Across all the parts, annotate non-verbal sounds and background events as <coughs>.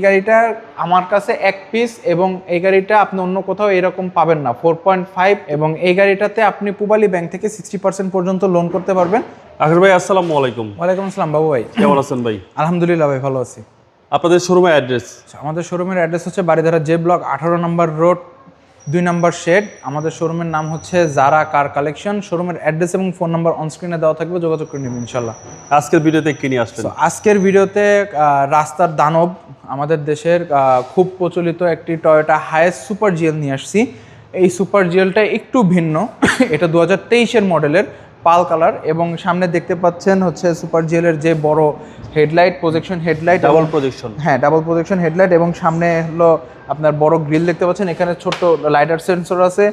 এই গাড়িটা আমার কাছে এক পিস এবং এই গাড়িটা আপনি অন্য কোথাও এরকম পাবেন না। ফোর পয়েন্ট ফাইভ এবং এই গাড়িটাতে আপনি পুবালি ব্যাংক থেকে সিক্সটি পার্সেন্ট পর্যন্ত লোন করতে পারবেন। আখির ভাই আসসালামু আলাইকুম। ওয়ালাইকুম আসসালাম বাবু ভাই। কেমন আছেন ভাই? আলহামদুলিল্লাহ ভাই ভালো আছি। আপনাদের শোরুমের অ্যাড্রেস আমাদের শোরুমের অ্যাড্রেস হচ্ছে বাড়িধারা জে ব্লক আঠারো নম্বর রোড দুই নাম্বার শেড আমাদের শোরুমের নাম হচ্ছে জারা কার কালেকশন শোরুমের অ্যাড্রেস এবং ফোন নাম্বার অনস্ক্রিনে দেওয়া থাকবে যোগাযোগ করে নেবেন ইনশাল্লাহ আজকের ভিডিওতে কিনে নিয়ে আসলেন আজকের ভিডিওতে রাস্তার দানব আমাদের দেশের খুব প্রচলিত একটি টয়োটা হায়েস্ট সুপার জিএল নিয়ে আসছি। এই সুপার জিএলটা একটু ভিন্ন <coughs> এটা দু হাজার তেইশের মডেলের পাল কালার এবং সামনে দেখতে পাচ্ছেন হচ্ছে সুপার জিএলের যে বড় headlight projection headlight double projection হ্যাঁ ডাবল প্রজেকশন হেডলাইট এবং সামনে হলো আপনার বড় গ্রিল দেখতে পাচ্ছেন। এখানে ছোট্ট লাইটার সেন্সর আছে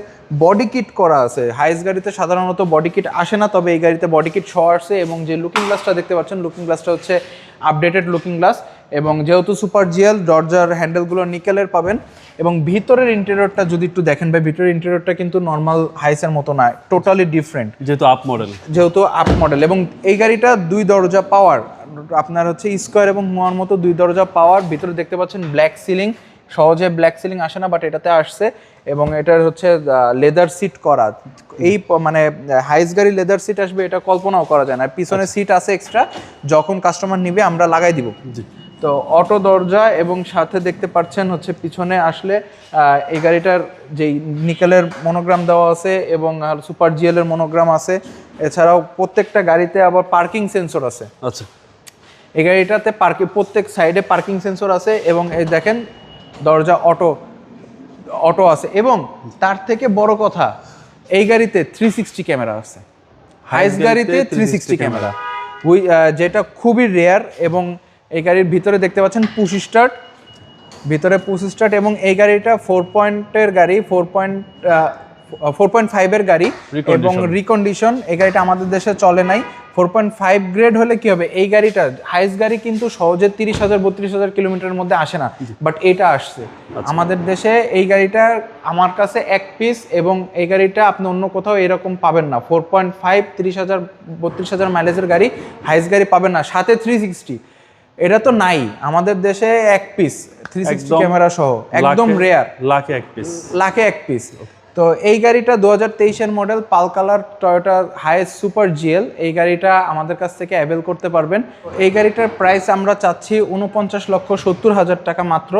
বডি কিট করা আছে। হাইস গাড়িতে সাধারণত বডি কিট আসে না তবে এই গাড়িতে বডি কিট শো আসছে এবং যে লুকিং গ্লাসটা দেখতে পাচ্ছেন লুকিং গ্লাসটা হচ্ছে আপডেটেড লুকিং গ্লাস এবং যেহেতু সুপার জিএল দরজার হ্যান্ডেলগুলো নিকেলের পাবেন এবং ভিতরের ইন্টেরিয়রটা যদি একটু দেখেন ভাই ভিতরের ইন্টেরিয়রটা কিন্তু নর্মাল হাইসের মতো না টোটালি ডিফারেন্ট যেহেতু আপ মডেল যেহেতু আপ মডেল এবং এই গাড়িটা দুই দরজা পাওয়ার আপনার হচ্ছে স্কোয়ার এবং মোয়ার মতো দুই দরজা পাওয়ার ভিতরে দেখতে পাচ্ছেন ব্ল্যাক সিলিং সহজে ব্ল্যাক সিলিং আসে না বাট এটাতে আসছে এবং এটার হচ্ছে লেদার সিট করা। এই মানে হাইস গাড়ি লেদার সিট আসবে এটা কল্পনাও করা যায় না। পিছনে সিট আছে এক্সট্রা যখন কাস্টমার নিবে আমরা লাগাই দিব। জি। তো অটো দরজা এবং সাথে দেখতে পাচ্ছেন হচ্ছে পিছনে আসলে এই গাড়িটার যেই নিকেলের মনোগ্রাম দেওয়া আছে এবং আর সুপার জিএলের মনোগ্রাম আছে। এছাড়াও প্রত্যেকটা গাড়িতে আবার পার্কিং সেন্সর আছে। আচ্ছা। এই গাড়িটাতে পার্কিং প্রত্যেক সাইডে পার্কিং সেন্সর আছে এবং এই দেখেন দরজা অটো অটো আছে। এবং তার থেকে বড় কথা এই গাড়িতে থ্রি সিক্সটি ক্যামেরা আছে। হাইস গাড়িতে থ্রি সিক্সটি ক্যামেরা। উই যেটা খুবই রেয়ার এবং এই গাড়ির ভিতরে দেখতে পাচ্ছেন পুশ স্টার্ট ভিতরে পুশ স্টার্ট এবং এই গাড়িটা ফোর পয়েন্টের গাড়ি ফোর পয়েন্ট ফোর পয়েন্ট ফাইভের গাড়ি এবং রিকন্ডিশন এই গাড়িটা আমাদের দেশে চলে নাই। ফোর পয়েন্ট ফাইভ গ্রেড হলে কি হবে? এই গাড়িটা হাইস গাড়ি কিন্তু সহজে তিরিশ হাজার বত্রিশ হাজার কিলোমিটারের মধ্যে আসে না বাট এটা আসছে। আমাদের দেশে এই গাড়িটা আমার কাছে এক পিস এবং এই গাড়িটা আপনি অন্য কোথাও এরকম পাবেন না। ফোর পয়েন্ট ফাইভ তিরিশ হাজার বত্রিশ হাজার মাইলেজের গাড়ি হাইস গাড়ি পাবেন না। সাথে থ্রি সিক্সটি এটা তো নাই। আমাদের দেশে এক পিস থ্রি সিক্সটি ক্যামেরা সহ একদম রেয়ার লাখে এক পিস লাখে এক পিস তো এই গাড়িটা দু হাজার তেইশের model pearl colour Toyota Hiace super G L গাড়িটা আমাদের কাছ থেকে অ্যাভেল করতে পারবেন। এই গাড়িটার প্রাইস আমরা চাচ্ছি উনপঞ্চাশ লক্ষ সত্তর হাজার টাকা মাত্র।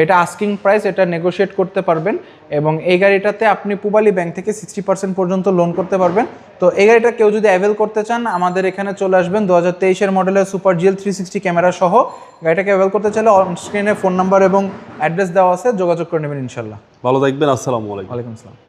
এটা আস্কিং প্রাইস এটা নেগোশিয়েট করতে পারবেন এবং এই গাড়িটাতে আপনি পুবালি ব্যাংক থেকে সিক্সটি পার্সেন্ট পর্যন্ত লোন করতে পারবেন। তো এই গাড়িটা কেউ যদি অ্যাভেল করতে চান আমাদের এখানে চলে আসবেন দু হাজার তেইশের মডেলের super GL three sixty camera সহ। গাড়িটাকে অ্যাভেল করতে চাইলে অনস্ক্রিনে ফোন নাম্বার এবং অ্যাড্রেস দেওয়া আছে যোগাযোগ করে নেবেন ইনশাল্লাহ ভালো থাকবেন আসসালামু আলাইকুম। আলাইকুম আসসালাম।